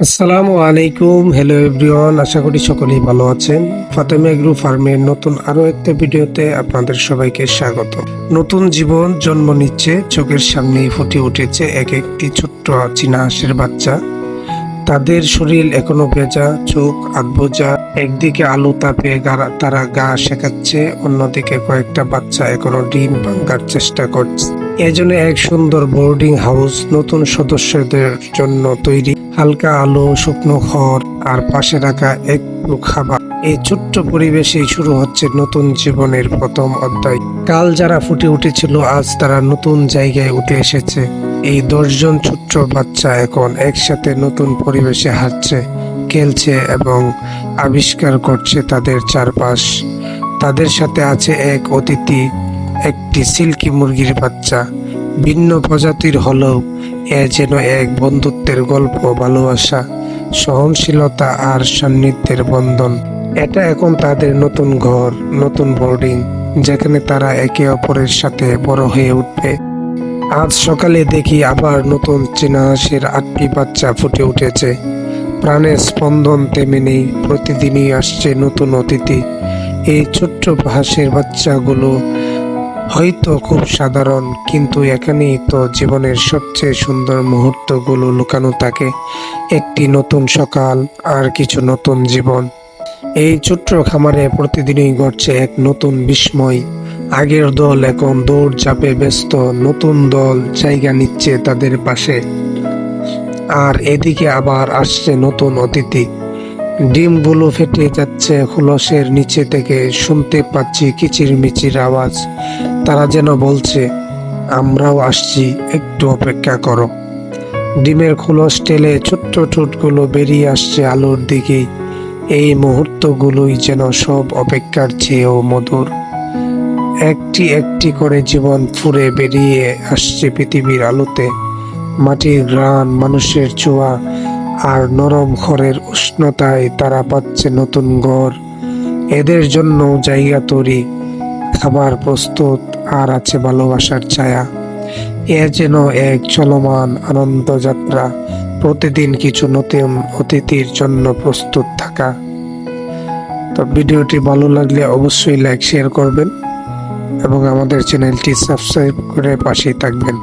আসসালামু আলাইকুম। Hello everyone আশা করি সকলেই ভালো আছেন। ফাতেমা এগ্রো ফার্মের নতুন আরও একটা ভিডিওতে আপনাদের সবাইকে স্বাগত নতুন জীবন, জন্ম নিচ্ছে, চোখের সামনেই ফুটে উঠেছে এক একটি ছোট্ট চীনা হাঁসের বাচ্চা। তাদের শরীর এখনও ভেজা, চোখ আধবোজা, একদিকে আলু তাপে তারা গা শেখাচ্ছে, অন্যদিকে কয়েকটা বাচ্চা এখনও ডিম ভাঙার চেষ্টা করছে। এজন্য এক সুন্দর বোর্ডিং হাউস নতুন সদস্যদের জন্য তৈরি। হালকা আলো, শুকনো খড় আর পাশে রাখা একটু খাবার। এই ছোট্ট পরিবেশেই শুরু হচ্ছে নতুন জীবনের প্রথম অধ্যায়। কাল যারা ফুটে উঠেছিল, আজ তারা নতুন জায়গায় উঠে এসেছে। এই দশজন ছোট্ট বাচ্চা এখন একসাথে নতুন পরিবেশে হাঁটছে, খেলছে এবং আবিষ্কার করছে তাদের চারপাশ। তাদের সাথে আছে এক অতিথি। একটি সিল্কি মুরগির বাচ্চা। ভিন্ন প্রজাতির হলেও এ যেন এক বন্ধুত্বের গল্প ভালোবাসা, সহনশীলতা আর সান্নিধ্যের বন্ধন। এটা এখন তাদের নতুন ঘর, নতুন বোর্ডিং যেখানে তারা একে অপরের সাথে বড় হয়ে উঠবে। আজ সকালে দেখি আবার নতুন চীনা হাঁসের আটটি বাচ্চা ফুটে উঠেছে। প্রাণের স্পন্দন তেমনি প্রতিদিনই আসছে নতুন অতিথি। এই ছোট্ট হাঁসের বাচ্চাগুলো হয়তো খুব সাধারণ, কিন্তু এখানেই তো জীবনের সবচেয়ে সুন্দর মুহূর্তগুলো লুকানো থাকে। একটি নতুন সকাল, আর কিছু নতুন জীবন। এই ছোট্ট খামারে প্রতিদিনই ঘটছে এক নতুন বিস্ময়। আগের দল এখন দৌড় চাপে ব্যস্ত, নতুন দল জায়গা নিচ্ছে তাদের পাশে। আর এদিকে আবার আসছে নতুন অতিথি। ডিমগুলো ফেটে যাচ্ছে খোলসের নিচে থেকে, শুনতে পাচ্ছি কিচির মিচির আওয়াজ। তারা যেন বলছে, আমরাও আসছি, একটু অপেক্ষা করো। ডিমের খোলস টেলে ছোট্ট ঠোঁটগুলো বেরিয়ে আসছে আলোর দিকেই। এই মুহূর্তগুলোই যেন সব অপেক্ষার চেয়েও মধুর। একটি একটি করে জীবন ফুরে বেরিয়ে আসছে পৃথিবীর আলোতে। মাটির গ্রান মানুষের ছোঁয়া আর নরম খড়ের উষ্ণতায় তারা পাচ্ছে নতুন ঘর। এদের জন্য জায়গা তৈরি। খাবার প্রস্তুত আর আছে ভালোবাসার ছায়া। এ যেন এক চলমান আনন্দ যাত্রা প্রতিদিন কিছু নতুন অতিথির জন্য প্রস্তুত থাকা। তো ভিডিওটি ভালো লাগলে অবশ্যই লাইক শেয়ার করবেন এবং আমাদের চ্যানেলটি সাবস্ক্রাইব করে পাশেই থাকবেন।